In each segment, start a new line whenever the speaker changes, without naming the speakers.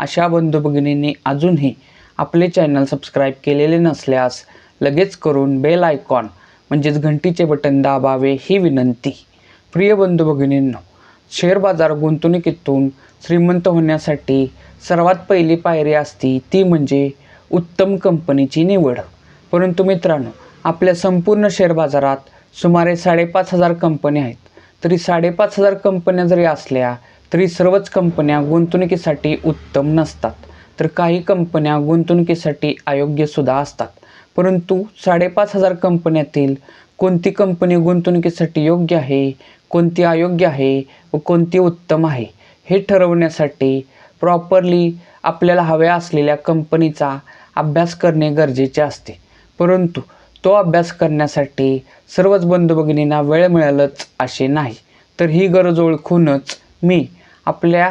अशा बंधू भगिनींनी अजूनही आपले चॅनल सबस्क्राईब केलेले नसल्यास लगेच करून बेल आयकॉन म्हणजेच घंटीचे बटन दाबावे ही विनंती. प्रिय बंधू भगिनींनो शेअर बाजार गुंतवणुकीतून श्रीमंत होण्यासाठी सर्वात पहिली पायरी असती ती म्हणजे उत्तम कंपनीची निवड. परंतु मित्रांनो आपल्या संपूर्ण शेअर बाजारात सुमारे साडेपाच हजार कंपन्या आहेत. तरी साडेपाच हजार कंपन्या जरी असल्या तरी सर्वच कंपन्या गुंतवणुकीसाठी उत्तम नसतात. तर काही कंपन्या गुंतवणुकीसाठी अयोग्यसुद्धा असतात. परंतु साडेपाच हजार कंपन्यातील कोणती कंपनी गुंतवणुकीसाठी योग्य आहे कोणती अयोग्य आहे व कोणती उत्तम आहे हे ठरवण्यासाठी प्रॉपरली आपल्याला हव्या असलेल्या कंपनीचा अभ्यास करणे गरजेचे असते. परंतु तो अभ्यास करण्यासाठी सर्वच बंधू भगिनींना वेळ मिळालंच असे नाही. तर ही गरज ओळखूनच मी आपल्या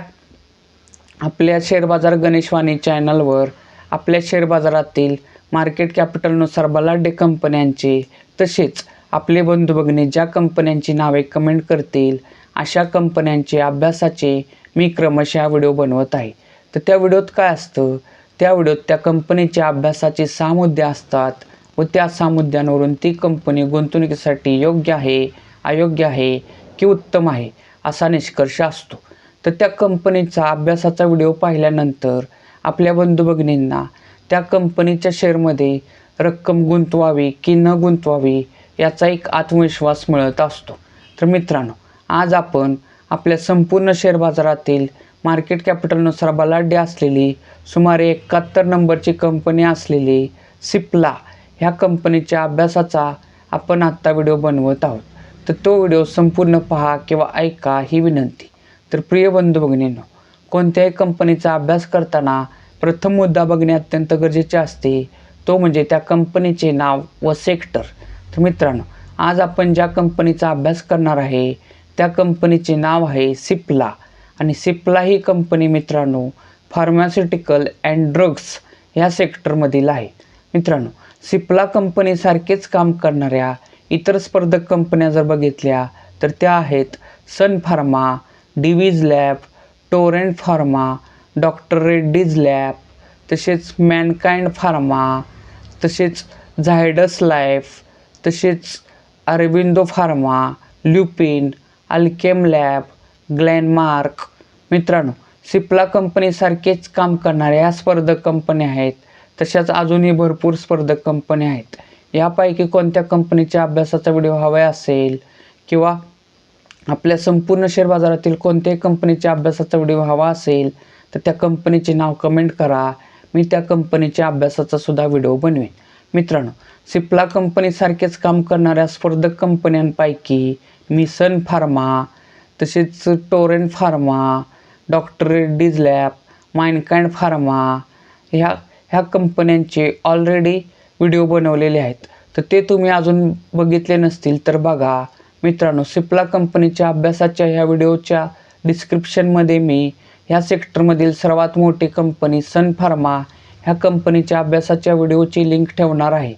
आपल्या शेअर बाजार गणेशवाणी चॅनलवर आपल्या शेअर बाजारातील मार्केट कॅपिटलनुसार बलाढ्य कंपन्यांचे तसेच आपले बंधू भगिनी ज्या कंपन्यांची नावे कमेंट करतील अशा कंपन्यांचे अभ्यासाचे मी क्रमशः व्हिडिओ बनवत आहे. तर त्या व्हिडिओत काय असतं? त्या व्हिडिओत त्या कंपनीच्या अभ्यासाचे सहा मुद्दे असतात व त्या सहा मुद्द्यांवरून ती कंपनी गुंतवणुकीसाठी योग्य आहे अयोग्य आहे की उत्तम आहे असा निष्कर्ष असतो. तर त्या कंपनीचा अभ्यासाचा व्हिडिओ पाहिल्यानंतर आपल्या बंधू भगिनींना त्या कंपनीच्या शेअरमध्ये रक्कम गुंतवावी की न गुंतवावी याचा एक आत्मविश्वास मिळत असतो. तर मित्रांनो आज आपण आपल्या संपूर्ण शेअर बाजारातील मार्केट कॅपिटलनुसार बलाढ्य असलेली सुमारे एकाहत्तर नंबरची कंपनी असलेली सिप्ला ह्या कंपनीच्या अभ्यासाचा आपण आत्ता व्हिडिओ बनवत आहोत. तर तो व्हिडिओ संपूर्ण पहा किंवा ऐका ही विनंती. तर प्रिय बंधू भगिनींनो कोणत्याही कंपनीचा अभ्यास करताना प्रथम मुद्दा बघणे अत्यंत गरजेचे असते. तो म्हणजे त्या कंपनीचे नाव व सेक्टर तर मित्रांनो आज आपण ज्या कंपनीचा अभ्यास करणार आहे त्या कंपनीचे नाव आहे सिप्ला आणि सिप्ला ही कंपनी मित्रांनो फार्मास्युटिकल अँड ड्रग्स ह्या सेक्टरमधील आहे. मित्रांनो सिप्ला कंपनीसारखेच काम करणाऱ्या इतर स्पर्धक कंपन्या जर बघितल्या तर त्या आहेत Sun Pharma Divi's lab Torrent Pharma doctor Reddy's lab तसेच मॅनकाइंड फार्मा तसेच झायडस लाईफ तसेच अरबिंदो फार्मा ल्युपिन अल्केम लॅब ग्लॅनमार्क मित्रांनो सिप्ला कंपनीसारखेच काम करणाऱ्या या स्पर्धक कंपन्या आहेत. तशाच अजूनही भरपूर स्पर्धक कंपन्या आहेत. यापैकी कोणत्या कंपनीच्या अभ्यासाचा व्हिडिओ हवा असेल किंवा आपल्या संपूर्ण शेअर बाजारातील कोणत्याही कंपनीच्या अभ्यासाचा व्हिडिओ हवा असेल तर त्या कंपनीचे नाव कमेंट करा. मी त्या कंपनीच्या अभ्यासाचा सुद्धा व्हिडिओ बनवेन. मित्रांनो सिप्ला कंपनीसारखेच काम करणाऱ्या स्पर्धक कंपन्यांपैकी मी सन फार्मा तसेच Torrent Pharma doctor Reddy's lab Mankind Pharma ह्या ह्या कंपन्यांचे ऑलरेडी व्हिडिओ बनवलेले आहेत. तर ते तुम्ही अजून बघितले नसतील तर बघा. मित्रांनो सिप्ला कंपनीच्या अभ्यासाच्या ह्या व्हिडिओच्या डिस्क्रिप्शनमध्ये मी ह्या सेक्टरमधील सर्वात मोठी कंपनी सन फार्मा ह्या कंपनीच्या अभ्यासाच्या व्हिडिओची लिंक ठेवणार आहे.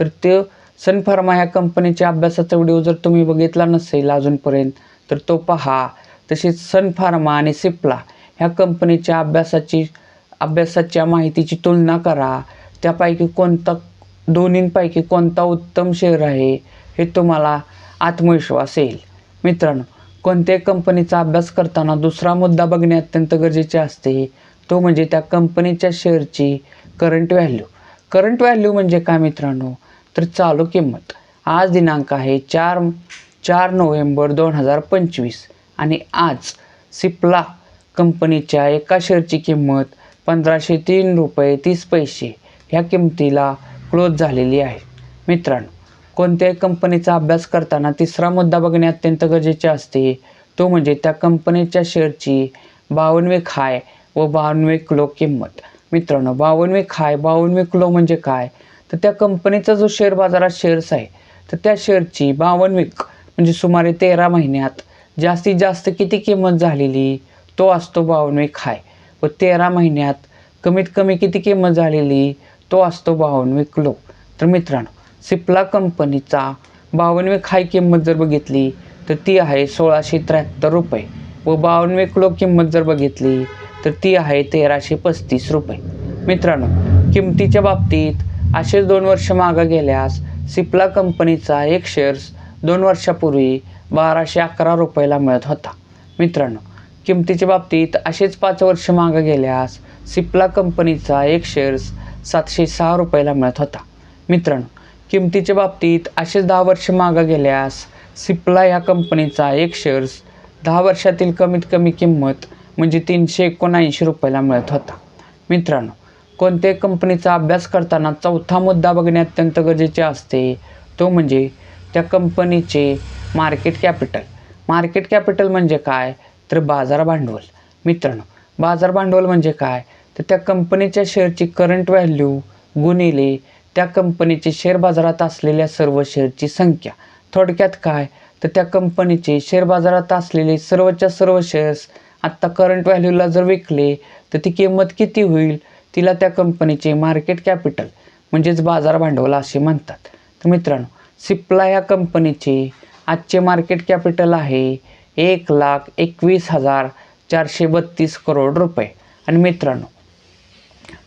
तर ते सन फार्मा ह्या कंपनीच्या अभ्यासाचा व्हिडिओ जर तुम्ही बघितला नसेल अजूनपर्यंत तर तो पहा. तसेच सन फार्मा आणि सिप्ला ह्या कंपनीच्या अभ्यासाची अभ्यासाच्या माहितीची तुलना करा. त्यापैकी कोणता दोन्हींपैकी कोणता उत्तम शेअर आहे हे तुम्हाला आत्मविश्वास येईल मित्रांनो कोणत्याही कंपनीचा अभ्यास करताना दुसरा मुद्दा बघणे अत्यंत गरजेचे असते. तो म्हणजे त्या कंपनीच्या शेअरची करंट व्हॅल्यू करंट व्हॅल्यू म्हणजे काय मित्रांनो? तर चालू किंमत. आज दिनांक आहे चार चार नोव्हेंबर दोन हजार पंचवीस आणि आज सिप्ला कंपनीच्या एका शेअरची किंमत पंधराशे तीन रुपये तीस पैसे ह्या किमतीला क्लोज झालेली आहे. मित्रांनो कोणत्याही कंपनीचा अभ्यास करताना तिसरा मुद्दा बघणे अत्यंत गरजेचे असते. तो म्हणजे त्या कंपनीच्या शेअरची बावनवे खाय व बावनवे किलो किंमत. मित्रांनो बावनवे खाय बावनवे किलो म्हणजे काय? तर त्या कंपनीचा जो शेअर बाजारात शेअर्स आहे तर त्या शेअरची बावनवीक म्हणजे सुमारे तेरा महिन्यात जास्तीत जास्त किती किंमत झालेली? तो असतो बावनवे खाय व तेरा महिन्यात कमीत कमी किती किंमत झालेली? तो असतो बावनवे किलो तर मित्रांनो सिप्ला कंपनीचा बावनवे हाय किंमत जर बघितली तर ती आहे सोळाशे त्र्याहत्तर रुपये. व बावनवे किलो किंमत जर बघितली तर ती आहे तेराशे पस्तीस रुपये. मित्रांनो किमतीच्या बाबतीत असेच दोन वर्ष मागं गेल्यास सिप्ला कंपनीचा एक शेअर्स दोन वर्षापूर्वी बाराशे अकरा रुपयाला मिळत होता. मित्रांनो किमतीच्या बाबतीत असेच पाच वर्ष मागं गेल्यास सिप्ला कंपनीचा एक शेअर्स सातशे सहा रुपयाला मिळत होता. मित्रांनो किमतीच्या बाबतीत असेच दहा वर्ष मागं गेल्यास सिप्ला या कंपनीचा एक शेअर्स दहा वर्षातील कमीत कमी किंमत म्हणजे तीनशे एकोणऐंशी रुपयाला मिळत होता. मित्रांनो कोणत्याही कंपनीचा अभ्यास करताना चौथा मुद्दा बघणे अत्यंत गरजेचे असते तो म्हणजे त्या कंपनीचे मार्केट कॅपिटल मार्केट कॅपिटल म्हणजे काय? तर बाजार भांडवल. मित्रांनो बाजार भांडवल म्हणजे काय? तर त्या कंपनीच्या शेअरची करंट व्हॅल्यू गुणिले त्या कंपनीचे शेअर बाजारात असलेल्या सर्व शेअरची संख्या. थोडक्यात काय? तर त्या कंपनीचे शेअर बाजारात असलेले सर्वच्या सर्व शेअर्स आत्ता करंट व्हॅल्यूला जर विकले तर ती किंमत किती होईल? तिला त्या कंपनीचे मार्केट कॅपिटल म्हणजेच बाजार भांडवल असे म्हणतात. तर मित्रांनो सिप्ला या कंपनीचे आजचे मार्केट कॅपिटल आहे एक लाख एकवीस हजार चारशे बत्तीस करोड रुपये. आणि मित्रांनो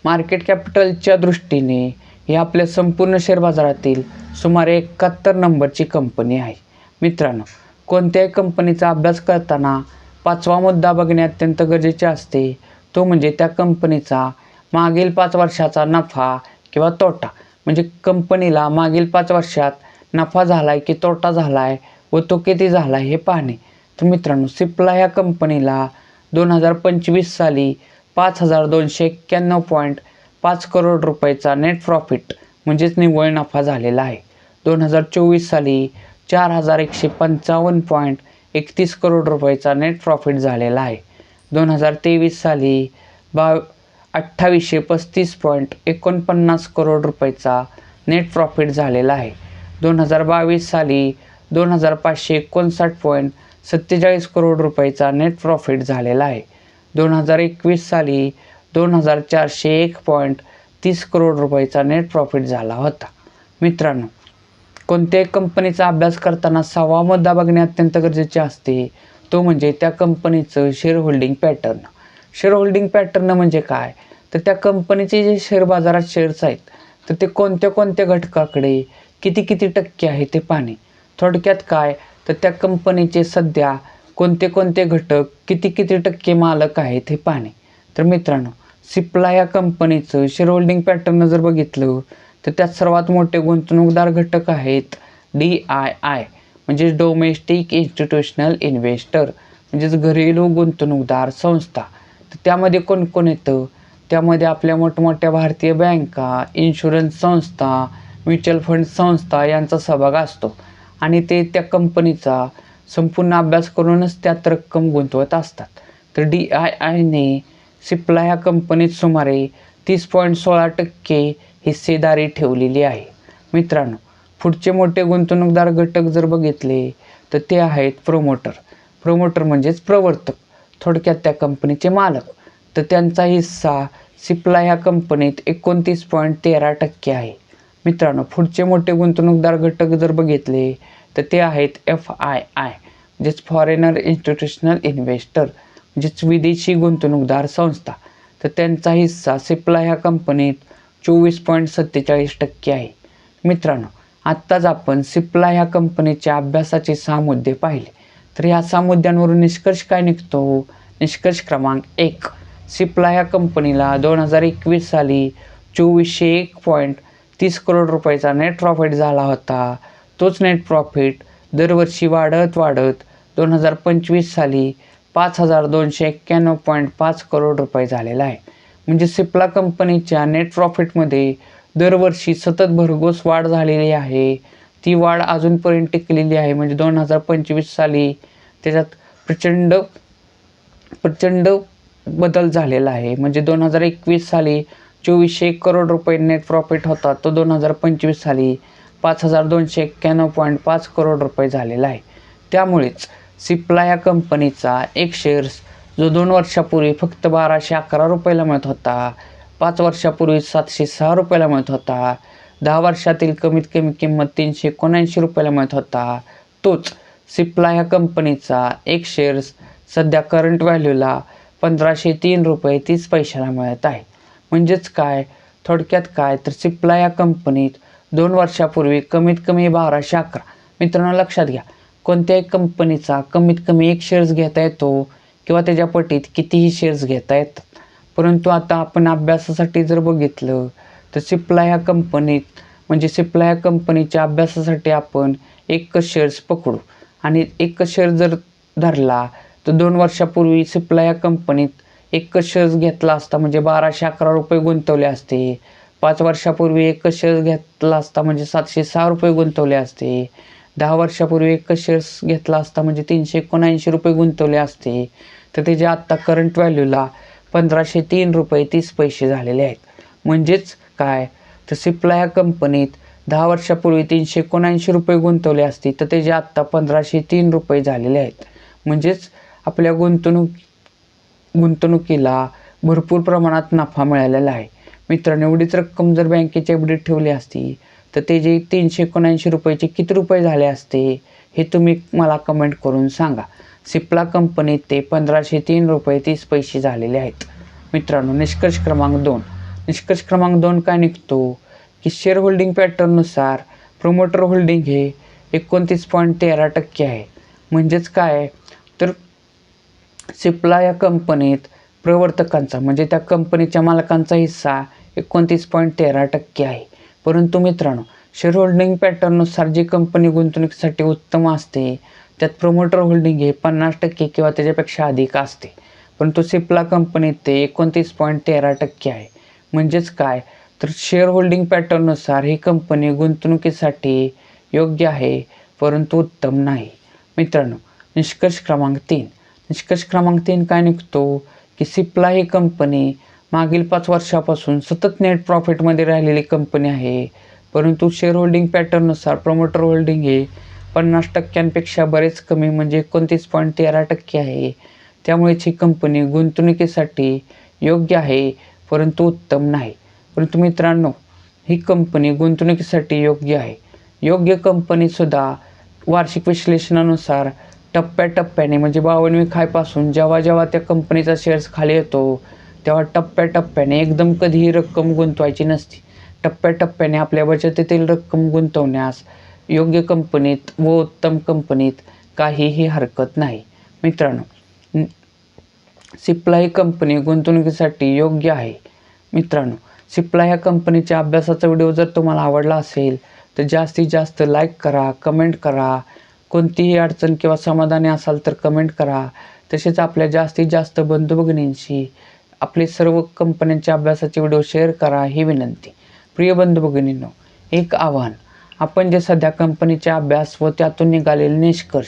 मार्केट कॅपिटलच्या दृष्टीने ही आपल्या संपूर्ण शेअर बाजारातील सुमारे एकाहत्तर नंबरची कंपनी आहे. मित्रांनो कोणत्याही कंपनीचा अभ्यास करताना पाचवा मुद्दा बघणे अत्यंत गरजेचे असते. तो म्हणजे त्या कंपनीचा मागील पाच वर्षाचा नफा किंवा तोटा. म्हणजे कंपनीला मागील पाच वर्षात नफा झाला आहे की तोटा झाला आहे व तो किती झाला आहे हे पाहणे. तर मित्रांनो सिप्ला ह्या कंपनीला दोन हजार पंचवीस साली पाच हजार दोनशे एक्क्याण्णव पॉईंट पाच करोड रुपयाचा नेट प्रॉफिट म्हणजेच निव्वळ नफा झालेला आहे. दोन हजार चोवीस साली चार हजार एकशे पंचावन्न पॉईंट एकतीस करोड रुपयाचा नेट प्रॉफिट झालेला आहे. दोन हजार तेवीस साली बा अठ्ठावीसशे पस्तीस पॉईंट एकोणपन्नास करोड रुपयाचा नेट प्रॉफिट झालेला आहे. दोन हजार बावीस साली दोन हजार पाचशे एकोणसाठ पॉईंट सत्तेचाळीस करोड रुपयाचा नेट प्रॉफिट झालेला आहे. दोन हजार एकवीस साली दोन हजार चारशे एक पॉईंट तीस करोड रुपयाचा नेट प्रॉफिट झाला होता. मित्रांनो कोणत्याही कंपनीचा अभ्यास करताना सहावा मुद्दा बघणे अत्यंत गरजेचे असते. तो म्हणजे त्या कंपनीचं share holding pattern share holding pattern म्हणजे काय? तर त्या कंपनीचे जे शेअर बाजारात शेअर्स आहेत तर ते कोणत्या कोणत्या घटकाकडे किती किती टक्के आहे ते पाहणे. थोडक्यात काय? तर त्या कंपनीचे सध्या कोणते कोणते घटक किती किती टक्के मालक आहेत हे पाहणे. तर मित्रांनो सिप्ला या कंपनीचं शेअर होल्डिंग पॅटर्न जर बघितलं तर त्यात सर्वात मोठे गुंतवणूकदार घटक आहेत डी आय आय म्हणजेच डोमेस्टिक इन्स्टिट्यूशनल इन्व्हेस्टर म्हणजेच घरेलू गुंतवणूकदार संस्था. तर त्यामध्ये कोण कोण येतं? त्यामध्ये आपल्या मोठमोठ्या भारतीय बँका इन्शुरन्स संस्था म्युच्युअल फंड संस्था यांचा सहभाग असतो. आणि ते त्या कंपनीचा संपूर्ण अभ्यास करूनच त्यात रक्कम गुंतवत असतात. तर डी आय आयने सिप्ला ह्या कंपनीत सुमारे तीस पॉईंट सोळा टक्के हिस्सेदारी ठेवलेली आहे. मित्रांनो पुढचे मोठे गुंतवणूकदार घटक जर बघितले तर ते आहेत प्रोमोटर प्रोमोटर म्हणजेच प्रवर्तक थोडक्यात त्या कंपनीचे मालक. तर त्यांचा हिस्सा सिप्ला ह्या कंपनीत एकोणतीस पॉईंट तेरा टक्के आहे. मित्रांनो पुढचे मोठे गुंतवणूकदार घटक जर बघितले तर ते आहेत एफ आय आय म्हणजेच फॉरेनर इन्स्टिट्यूशनल इन्व्हेस्टर म्हणजेच विदेशी गुंतवणूकदार संस्था तर त्यांचा हिस्सा सिप्ला ह्या कंपनीत चोवीस पॉईंट सत्तेचाळीस टक्के आहे. मित्रांनो आत्ताच आपण सिप्ला ह्या कंपनीच्या अभ्यासाचे सहा मुद्दे पाहिले. तर ह्या सहा मुद्द्यांवरून निष्कर्ष काय निघतो? निष्कर्ष क्रमांक एक. सिप्ला ह्या कंपनीला दोन हजार एकवीस साली चोवीसशे एक पॉईंट तीस करोड रुपयाचा नेट प्रॉफिट झाला होता. तोच नेट प्रॉफिट दरवर्षी वाढत वाढत दोन हजार पंचवीस साली पाच हजार दोनशे एक्क्याण्णव पॉईंट पाच करोड रुपये झालेला आहे. म्हणजे सिप्ला कंपनीच्या नेट प्रॉफिटमध्ये दरवर्षी सतत भरघोस वाढ झालेली आहे. ती वाढ अजूनपर्यंत टिकलेली आहे. म्हणजे दोन हजार पंचवीस साली त्याच्यात प्रचंड प्रचंड बदल झालेला आहे. म्हणजे दोन हजार एकवीस साली चोवीसशे एक करोड रुपये नेट प्रॉफिट होता. तो दोन हजार पंचवीस साली पाच हजार दोनशे एक्क्याण्णव पॉईंट पाच करोड रुपये झालेला आहे. त्यामुळेच सिप्ला या कंपनीचा एक शेअर्स जो दोन वर्षापूर्वी फक्त बाराशे अकरा रुपयाला मिळत होता पाच वर्षापूर्वी सातशे सहा रुपयाला मिळत होता दहा वर्षातील कमीत कमी किंमत तीनशे एकोणऐंशी रुपयाला मिळत होता. तोच सिप्ला ह्या कंपनीचा एक शेअर्स सध्या करंट व्हॅल्यूला पंधराशे तीन रुपये तीस पैशाला मिळत आहे. म्हणजेच काय? थोडक्यात काय? तर सिप्ला या कंपनीत दोन वर्षापूर्वी कमीत कमी बाराशे अकरा. मित्रांनो लक्षात घ्या. कोणत्याही कंपनीचा कमीत कमी एक शेअर्स घेता येतो किंवा त्याच्या पटीत कितीही शेअर्स घेता येतात परंतु आता आपण अभ्यासासाठी जर बघितलं तर सिप्ला ह्या कंपनीत म्हणजे सिप्ला ह्या कंपनीच्या अभ्यासासाठी आपण एकच शेअर्स पकडू. आणि एकच शेअर जर धरला तर दोन वर्षापूर्वी सिप्ला या कंपनीत एकच शेअर्स घेतला असता म्हणजे बाराशे अकरा रुपये गुंतवले असते. पाच वर्षापूर्वी एकच शेअर्स घेतला असता म्हणजे सातशे सहा रुपये गुंतवले असते. दहा वर्षापूर्वी एकच शेअर्स घेतला असता म्हणजे तीनशे एकोणऐंशी रुपये गुंतवले असते. तर त्याचे आत्ता करंट व्हॅल्यूला पंधराशे तीन रुपये तीस पैसे झालेले आहेत. म्हणजेच काय? तर सिप्ला या कंपनीत दहा वर्षापूर्वी तीनशे एकोणऐंशी रुपये गुंतवले असते तर त्याचे आत्ता पंधराशे तीन रुपये झालेले आहेत. म्हणजेच आपल्या गुंतवणूक गुंतवणुकीला भरपूर प्रमाणात नफा मिळालेला आहे. मित्रांनो एवढीच रक्कम जर बँकेच्या एवढीत ठेवली असती तर ते जे तीनशे एकोणऐंशी रुपयाचे किती रुपये झाले असते हे तुम्ही मला कमेंट करून सांगा. सिप्ला कंपनीत ते पंधराशे तीन रुपये तीस पैसे झालेले आहेत. मित्रांनो निष्कर्ष क्रमांक दोन. निष्कर्ष क्रमांक दोन काय निघतो? की शेअर होल्डिंग पॅटर्ननुसार प्रोमोटर होल्डिंग हे एकोणतीस पॉईंट तेरा टक्के आहे. म्हणजेच काय? तर सिप्ला या कंपनीत प्रवर्तकांचा म्हणजे त्या कंपनीच्या मालकांचा हिस्सा एकोणतीस पॉईंट तेरा टक्के आहे. परंतु मित्रांनो शेअर होल्डिंग पॅटर्ननुसार जी कंपनी गुंतवणुकीसाठी उत्तम असते त्यात प्रमोटर होल्डिंग हे पन्नास टक्के किंवा त्याच्यापेक्षा अधिक असते. परंतु सिप्ला कंपनीत ते एकोणतीस पॉईंट तेरा टक्के आहे. म्हणजेच काय? तर शेअर होल्डिंग पॅटर्ननुसार ही कंपनी गुंतवणुकीसाठी योग्य आहे परंतु उत्तम नाही. मित्रांनो निष्कर्ष क्रमांक तीन. निष्कर्ष क्रमांक तीन काय निघतो? की सिप्ला ही कंपनी मागील पाच वर्षापासून सतत नेट प्रॉफिटमध्ये राहिलेली कंपनी आहे. परंतु शेअर होल्डिंग पॅटर्ननुसार प्रमोटर होल्डिंग हे पन्नास टक्क्यांपेक्षा बरेच कमी म्हणजे एकोणतीस पॉईंट तेरा टक्के आहे. त्यामुळेच ही कंपनी गुंतवणुकीसाठी योग्य आहे परंतु उत्तम नाही. परंतु मित्रांनो ही कंपनी गुंतवणुकीसाठी योग्य आहे. योग्य कंपनीसुद्धा वार्षिक विश्लेषणानुसार टप्प्याटप्प्याने म्हणजे बावनवी खायपासून जेव्हा जेव्हा त्या कंपनीचा शेअर्स खाली येतो तेव्हा टप्प्याटप्प्याने एकदम कधीही रक्कम गुंतवायची नसते. टप्प्याटप्प्याने आपल्या बचतीतील रक्कम गुंतवण्यास योग्य कंपनीत व उत्तम कंपनीत काहीही हरकत नाही. मित्रांनो सिप्ला ही कंपनी गुंतवणुकीसाठी योग्य आहे. मित्रांनो सिप्ला ह्या कंपनीच्या अभ्यासाचा व्हिडिओ जर तुम्हाला आवडला असेल तर जास्तीत जास्त लाईक करा कमेंट करा. कोणतीही अडचण किंवा समाधानी असाल तर कमेंट करा. तसेच आपल्या जास्तीत जास्त बंधू भगिनींशी आपले सर्व कंपन्यांच्या अभ्यासाचे व्हिडिओ शेअर करा ही विनंती. प्रिय बंधू भगिनींनो एक आव्हान. आपण जे सध्या कंपनीचे अभ्यास व त्यातून निघालेले निष्कर्ष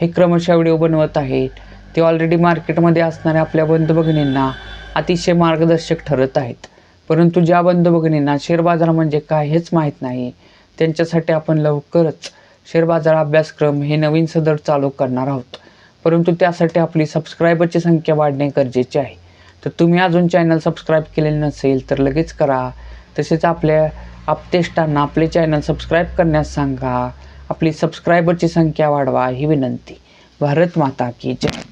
हे क्रमशः व्हिडिओ बनवत आहेत ते ऑलरेडी मार्केटमध्ये असणाऱ्या आपल्या बंधू भगिनींना अतिशय मार्गदर्शक ठरत आहेत. परंतु ज्या बंधू भगिनींना शेअर बाजार म्हणजे काय हेच माहीत नाही त्यांच्यासाठी आपण लवकरच शेअर बाजार अभ्यासक्रम हे नवीन सदर चालू करणार आहोत. परंतु त्यासाठी आपली सबस्क्रायबरची संख्या वाढणे गरजेचे आहे. तर तुम्ही अजून चॅनल सबस्क्राईब केलेले नसेल तर लगेच करा. तसेच आपल्या आपतेष्टांना आपले चॅनल सबस्क्राईब करण्यास सांगा. आपली सबस्क्रायबरची संख्या वाढवा ही विनंती. भारत माता की जय.